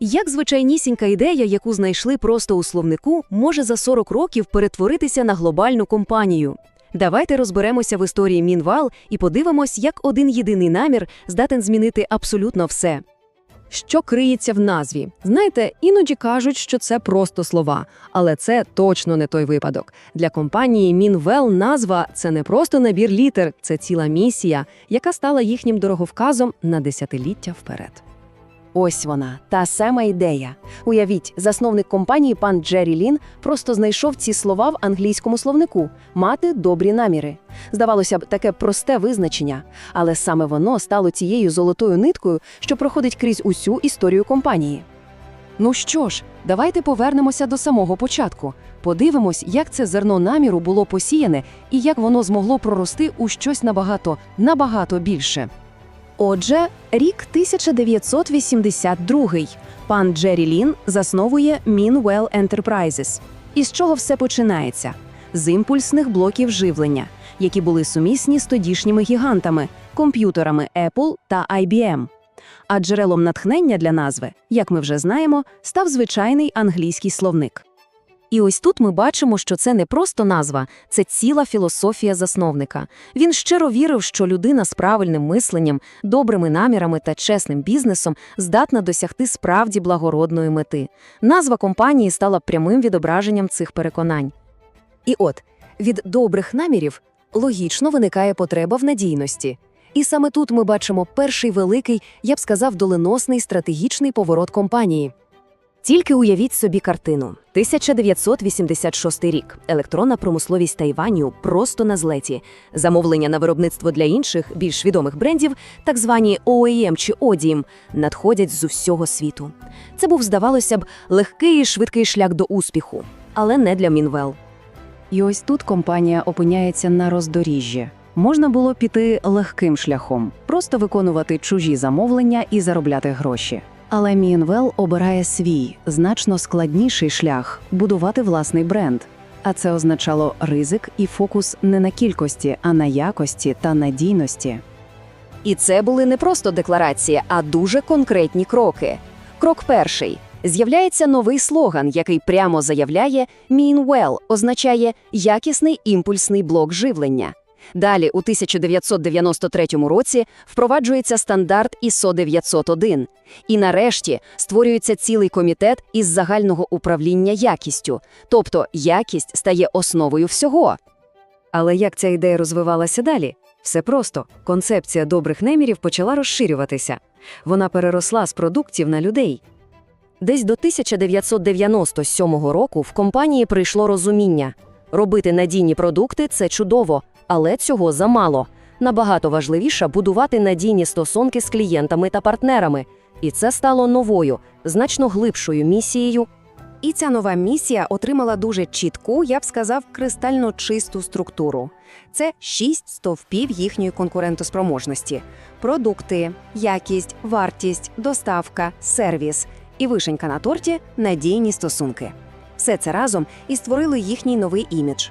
Як звичайнісінька ідея, яку знайшли просто у словнику, може за 40 років перетворитися на глобальну компанію? Давайте розберемося в історії Мінвал і подивимось, як один єдиний намір здатен змінити абсолютно все. Що криється в назві? Знаєте, іноді кажуть, що це просто слова, але це точно не той випадок. Для компанії Мінвел назва це не просто набір літер, це ціла місія, яка стала їхнім дороговказом на десятиліття вперед. Ось вона, та сама ідея. Уявіть, засновник компанії пан Джері Лін просто знайшов ці слова в англійському словнику мати добрі наміри. Здавалося б, таке просте визначення, але саме воно стало тією золотою ниткою, що проходить крізь усю історію компанії. Ну що ж, давайте повернемося до самого початку. Подивимось, як це зерно наміру було посіяне і як воно змогло прорости у щось набагато, набагато більше. Отже, рік 1982. Пан Джері Лін засновує Minwell Enterprises. І з чого все починається? З імпульсних блоків живлення, які були сумісні з тодішніми гігантами, комп'ютерами Apple та IBM. А джерелом натхнення для назви, як ми вже знаємо, став звичайний англійський словник. І ось тут ми бачимо, що це не просто назва, це ціла філософія засновника. Він щиро вірив, що людина з правильним мисленням, добрими намірами та чесним бізнесом здатна досягти справді благородної мети. Назва компанії стала прямим відображенням цих переконань. І от від добрих намірів логічно виникає потреба в надійності. І саме тут ми бачимо перший великий, я б сказав, доленосний стратегічний поворот компанії. Тільки уявіть собі картину. 1986 рік. Електронна промисловість Тайваню просто на злеті. Замовлення на виробництво для інших, більш відомих брендів, так звані OEM чи ODM, надходять з усього світу. Це був, здавалося б, легкий і швидкий шлях до успіху, але не для Мінвел. І ось тут компанія опиняється на роздоріжжі. Можна було піти легким шляхом, просто виконувати чужі замовлення і заробляти гроші. Але Мінвел обирає свій значно складніший шлях будувати власний бренд. А це означало ризик і фокус не на кількості, а на якості та надійності. І це були не просто декларації, а дуже конкретні кроки. Крок перший. З'являється новий слоган, який прямо заявляє «Mean well» означає якісний імпульсний блок живлення. Далі, у 1993 році, впроваджується стандарт ISO 901. І нарешті створюється цілий комітет із загального управління якістю, тобто якість стає основою всього. Але як ця ідея розвивалася далі? Все просто. Концепція добрих намірів почала розширюватися. Вона переросла з продуктів на людей. Десь до 1997 року в компанії прийшло розуміння. Робити надійні продукти це чудово, але цього замало. Набагато важливіше будувати надійні стосунки з клієнтами та партнерами. І це стало новою, значно глибшою місією. І ця нова місія отримала дуже чітку, я б сказав, кристально чисту структуру. Це шість стовпів їхньої конкурентоспроможності: продукти, якість, вартість, доставка, сервіс і вишенька на торті надійні стосунки. Все це разом і створили їхній новий імідж.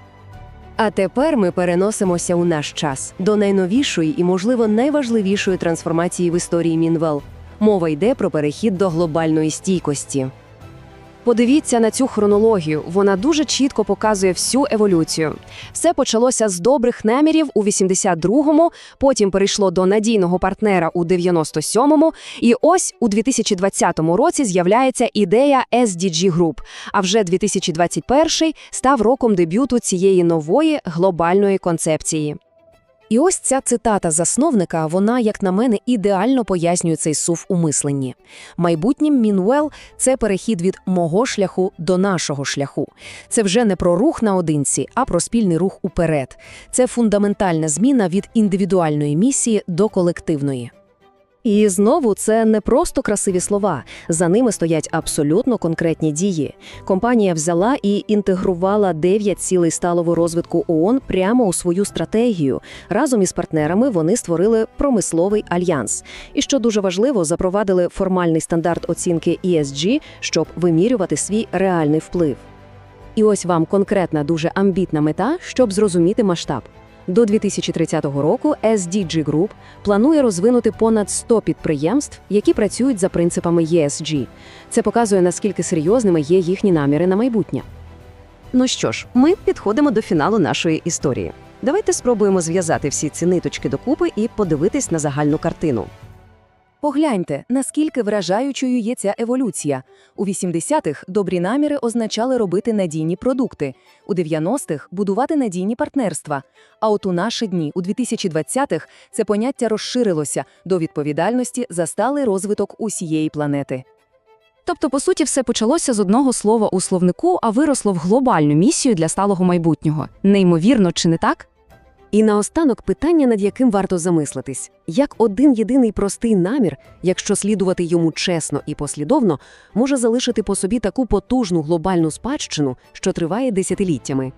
А тепер ми переносимося у наш час до найновішої і, можливо, найважливішої трансформації в історії Мінвел. Мова йде про перехід до глобальної стійкості. Подивіться на цю хронологію. Вона дуже чітко показує всю еволюцію. Все почалося з добрих намірів у 82-му, потім перейшло до надійного партнера у 97-му, і ось у 2020 році з'являється ідея SDG Group, а вже 2021 став роком дебюту цієї нової глобальної концепції. І ось ця цитата засновника, вона, як на мене, ідеально пояснює цей сув у мисленні. Майбутнім Мінвел це перехід від мого шляху до нашого шляху. Це вже не про рух наодинці, а про спільний рух уперед. Це фундаментальна зміна від індивідуальної місії до колективної. І знову це не просто красиві слова. За ними стоять абсолютно конкретні дії. Компанія взяла і інтегрувала дев'ять цілей сталого розвитку ООН прямо у свою стратегію. Разом із партнерами вони створили промисловий альянс. І що дуже важливо, запровадили формальний стандарт оцінки ESG, щоб вимірювати свій реальний вплив. І ось вам конкретна дуже амбітна мета, щоб зрозуміти масштаб. До 2030 року SDG Group планує розвинути понад 100 підприємств, які працюють за принципами ESG. Це показує, наскільки серйозними є їхні наміри на майбутнє. Ну що ж, ми підходимо до фіналу нашої історії. Давайте спробуємо зв'язати всі ці ниточки докупи і подивитись на загальну картину. Погляньте, наскільки вражаючою є ця еволюція. У 80-х добрі наміри означали робити надійні продукти, у 90-х – будувати надійні партнерства. А от у наші дні, у 2020-х, це поняття розширилося до відповідальності за сталий розвиток усієї планети. Тобто, по суті, все почалося з одного слова у словнику, а виросло в глобальну місію для сталого майбутнього. Неймовірно, чи не так? І наостанок питання, над яким варто замислитись. Як один єдиний простий намір, якщо слідувати йому чесно і послідовно, може залишити по собі таку потужну глобальну спадщину, що триває десятиліттями.